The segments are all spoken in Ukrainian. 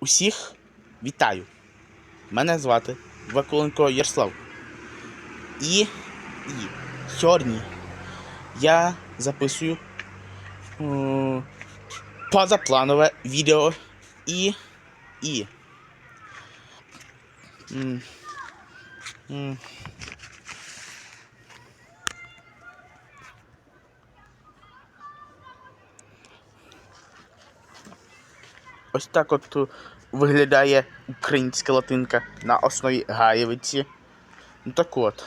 Усіх вітаю! Мене звати Вакуленко Ярослав. І, і сьогодні я записую е, позапланове відео і. і. М, м, Ось так от е, виглядає українська латинка на основі гаєвиці. Ну так от.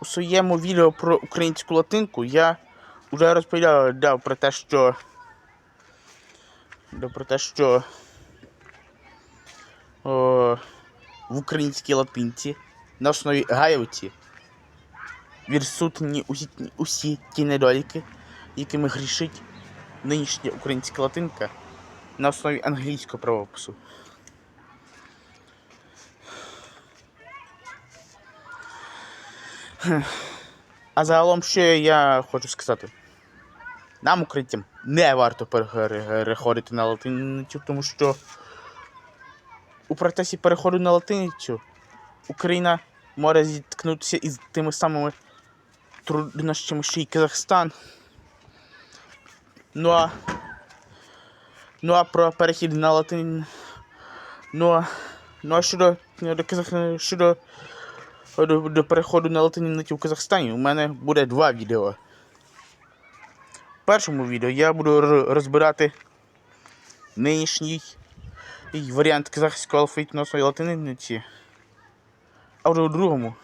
У своєму відео про українську латинку я вже розповідав про те, що. да, Про те, що о, в українській латинці на основі гаєвиці відсутні усі, усі ті недоліки, якими грішить нинішня українська латинка на основі англійського правопису. А загалом, що я хочу сказати. Нам, українцям, не варто переходити на латиницю, тому що у процесі переходу на латиницю Україна може зіткнутися із тими самими труднощами, що й Казахстан. Ну а, ну а про перехід на латин. Ну а, ну а щодо, до Казах... щодо до, до переходу на латиницю в Казахстані у мене буде два відео. В першому відео я буду розбирати нинішній варіант казахського алфавіту на основі латиниці. А у другому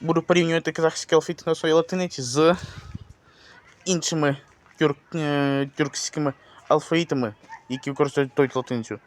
буду порівнювати казахський алфавіт на своїй латиниці з іншими тюрк, е, тюркськими алфавітами, які використовують той латиницю.